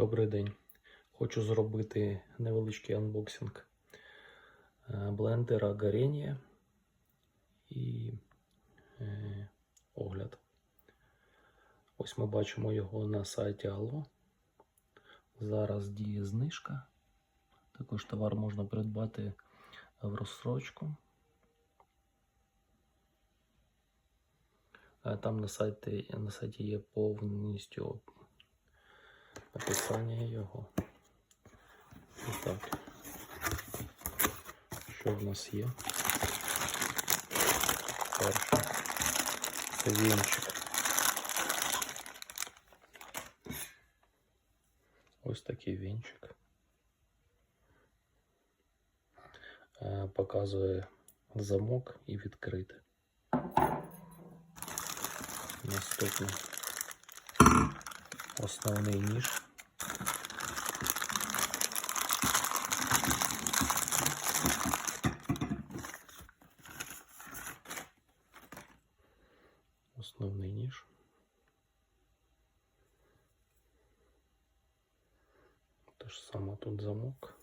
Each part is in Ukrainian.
Добрий день. Хочу зробити невеличкий анбоксинг е, блендера Garenia і е, огляд. Ось ми бачимо його на сайті Allo. Зараз діє знижка. Також товар можна придбати в розсрочку. Е, Там на сайті, на сайті є повністю описання його. І так. Що в нас є? Перше. Це вінчик. Ось такий вінчик. Е, Показує замок і відкрити. Наступний основний ніж. Основний ніж. Те ж саме тут замок.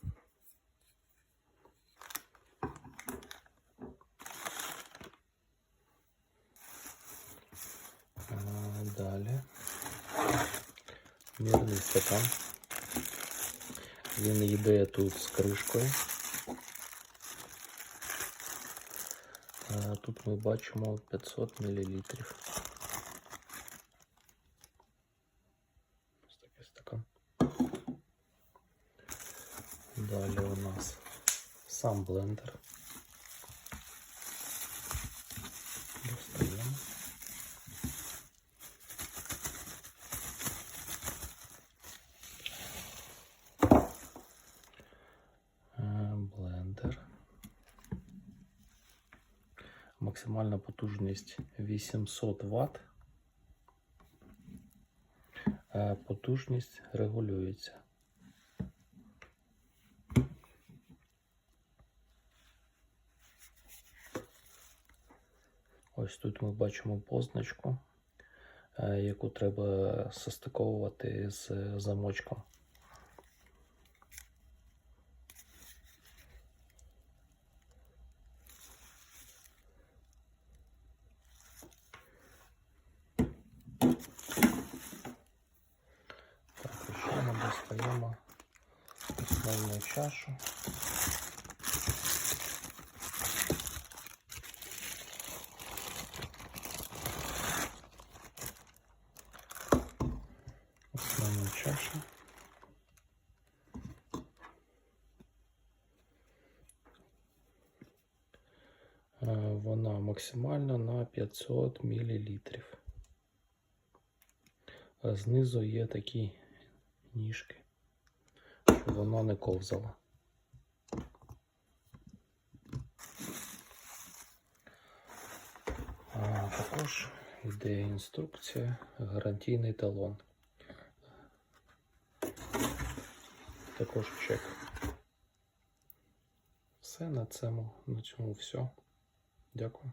Мірний стакан. Він йде тут з кришкою. А, Тут ми бачимо 500 мл. Ось такий стакан. Далі у нас сам блендер. Достаємо. Максимальна потужність 800 Вт. Е, Потужність регулюється. Ось тут ми бачимо позначку, е, яку треба состиковувати з замочком. Так, і ще ми достаємо основну чашу. Основну чашу. Е, Вона максимальна на 500 мл. Знизу є такі ніжки, щоб воно не ковзало. А також йде інструкція, гарантійний талон. Також чек. Все на цьому, на цьому все. Дякую.